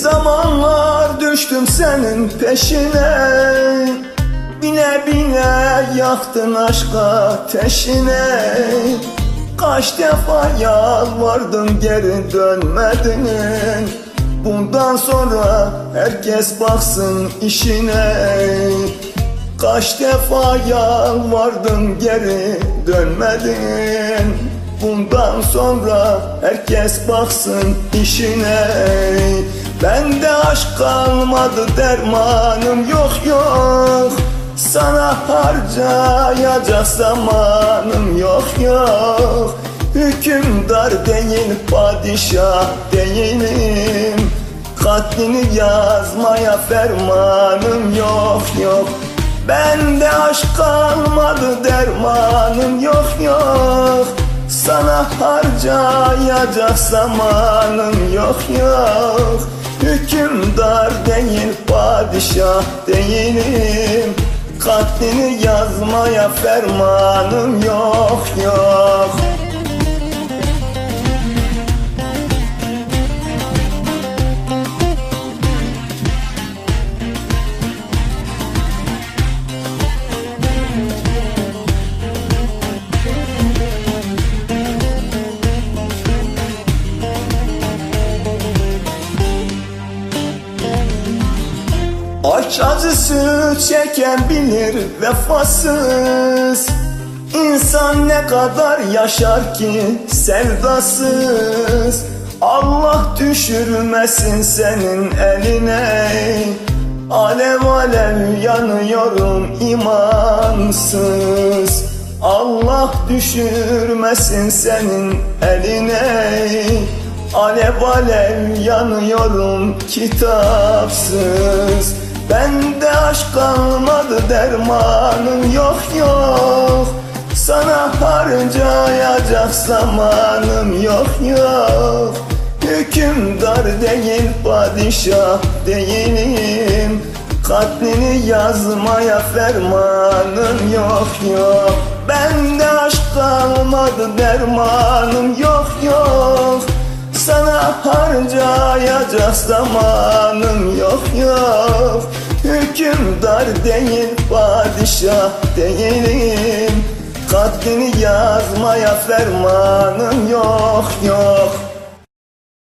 zamanlar düştüm senin peşine. Bine bine yaktın aşka teşine Kaç defa yalvardım geri dönmedin. Bundan sonra herkes baksın işine. Kaç defa yalvardım geri dönmedin Bundan sonra herkes baksın işine. Bende aşk kalmadı dermanım yok yok. Sana harcayacak zamanım yok yok. Hükümdar değil padişah değilim. Katlini yazmaya fermanım yok yok. Bende aşk kalmadı harcayacak zamanım yok yok. Hükümdar değil padişah değilim. Katlini yazmaya fermanım yok yok Aşk acısı çeken bilir vefasız. İnsan ne kadar yaşar ki sevdasız. Allah düşürmesin senin eline. Alev alev yanıyorum imansız. Allah düşürmesin senin eline. Alev alev yanıyorum kitapsız Bende aşk kalmadı dermanım yok yok. Sana harcayacak zamanım yok yok. Hükümdar değil padişah değilim. Katlini yazmaya fermanım yok yok. Bende aşk kalmadı dermanım yok yok. Sana harcayacak zamanım Hükümdar değil padişah değilim. Katlini yazmaya fermanım yok yok